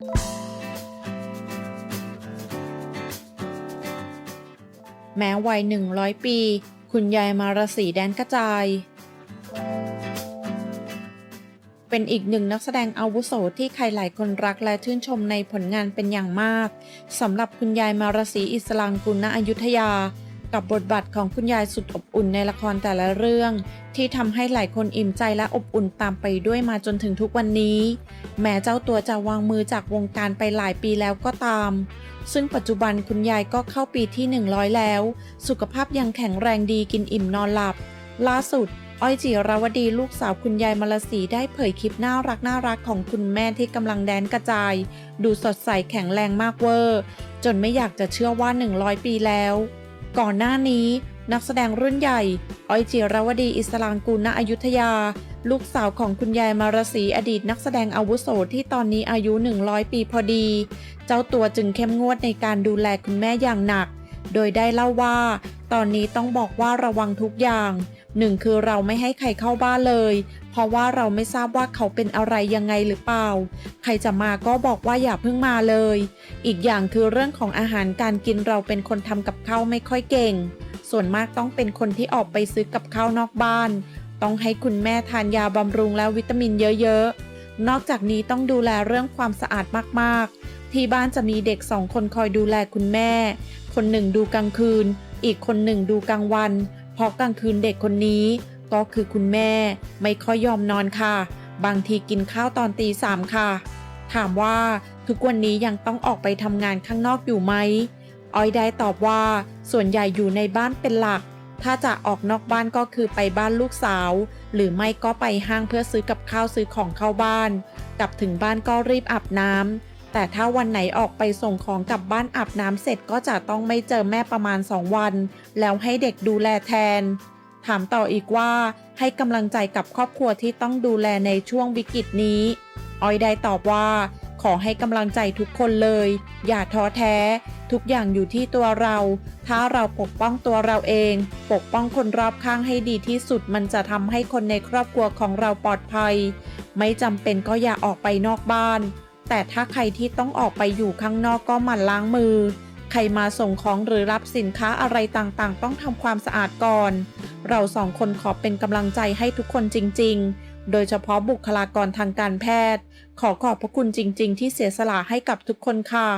แม้วัย 100 ปี คุณยายมารสีแดนกระจาย เป็นอีกหนึ่งนักแสดงอาวุโสที่ใครหลายคนรักและชื่นชมในผลงานเป็นอย่างมากสำหรับคุณยายมารสีอิสลางกุลณอยุธยา กับบทบาทของคุณยายสุดอบอุ่นในละครแต่ละเรื่อง ที่ทำให้หลายคนอิ่มใจและอบอุ่นตามไปด้วยมาจนถึงทุกวันนี้ แม้เจ้าตัวจะวางมือจากวงการไปหลายปีแล้วก็ตาม ซึ่งปัจจุบันคุณยายก็เข้าปีที่ 100 แล้ว สุขภาพยังแข็งแรงดีกินอิ่มนอนหลับ ล่าสุด อ้อยจิรวดีลูกสาวคุณยายมลสีได้เผยคลิปน่ารักน่ารักของคุณแม่ที่กำลังแดนกระจาย ดูสดใสแข็งแรงมากเวอร์ จนไม่อยากจะเชื่อว่า 100 ปีแล้ว ก่อนหน้านี้นักแสดงรุ่นใหญ่ อ้อยจิราวดีอิสลางกูลณอยุธยา ลูกสาวของคุณยายมารสีอดีตนักแสดงอาวุโสที่ตอนนี้อายุ 100 ปีพอดี เจ้าตัวจึงเข้มงวดในการดูแลคุณแม่อย่างหนัก โดยได้เล่าว่า ตอนนี้ต้องบอกว่าระวังทุกอย่าง หนึ่งคือเราไม่ให้ใครเข้าบ้านเลย เพราะว่าเราไม่ทราบว่าเขาเป็นอะไรยังไงหรือเปล่า ใครจะมาก็บอกว่าอย่าเพิ่งมาเลย อีกอย่างคือเรื่องของอาหารการกินเราเป็นคนทำกับข้าวไม่ค่อยเก่ง ส่วนมากต้องเป็นคนที่ออกไปซื้อกับข้าวนอกบ้าน ต้องให้คุณแม่ทานยาบำรุงและวิตามินเยอะๆ นอกจากนี้ต้องดูแลเรื่องความสะอาดมากๆ ที่บ้านจะมีเด็กสองคนคอยดูแลคุณแม่ คนหนึ่งดูกลางคืน อีกคนหนึ่งดูกลางวัน ราะกลางคืนเด็กคนนี้ ก็คือคุณแม่ไม่ค่อยยอมนอนค่ะ บางทีกินข้าวตอนตีสามค่ะ ถามว่าทุกวันนี้ยังต้องออกไปทำงานข้างนอกอยู่ไหมออยได้ตอบว่าส่วนใหญ่อยู่ในบ้านเป็นหลัก ถ้าจะออกนอกบ้านก็คือไปบ้านลูกสาว หรือไม่ก็ไปห้างเพื่อซื้อกับข้าวซื้อของเข้าบ้าน กลับถึงบ้านก็รีบอาบน้ำ แต่ถ้าวันไหนออกไปส่งของกลับบ้านอาบน้ำเสร็จก็จะต้องไม่เจอแม่ประมาณ 2 วัน แล้วให้เด็กดูแลแทน ถามต่ออีกว่าให้กำลังใจกับครอบครัวที่ต้องดูแลในช่วงวิกฤตนี้ ออยได้ตอบว่า ขอให้กำลังใจทุกคนเลย อย่าท้อแท้ ทุกอย่างอยู่ที่ตัวเรา ถ้าเราปกป้องตัวเราเอง ปกป้องคนรอบข้างให้ดีที่สุดมันจะทำให้คนในครอบครัวของเราปลอดภัย ไม่จำเป็นก็อย่าออกไปนอกบ้าน แต่ถ้าใครที่ต้องออกไปอยู่ข้างนอกก็หมั่นล้างมือ ใครมาส่งของหรือรับสินค้าอะไรต่างๆ ต้องทำความสะอาดก่อน เราสองคนขอเป็นกำลังใจให้ทุกคนจริง ๆ โดยเฉพาะบุคลากรทางการแพทย์ ขอขอบพระคุณจริง ๆ ที่เสียสละให้กับทุกคนค่ะ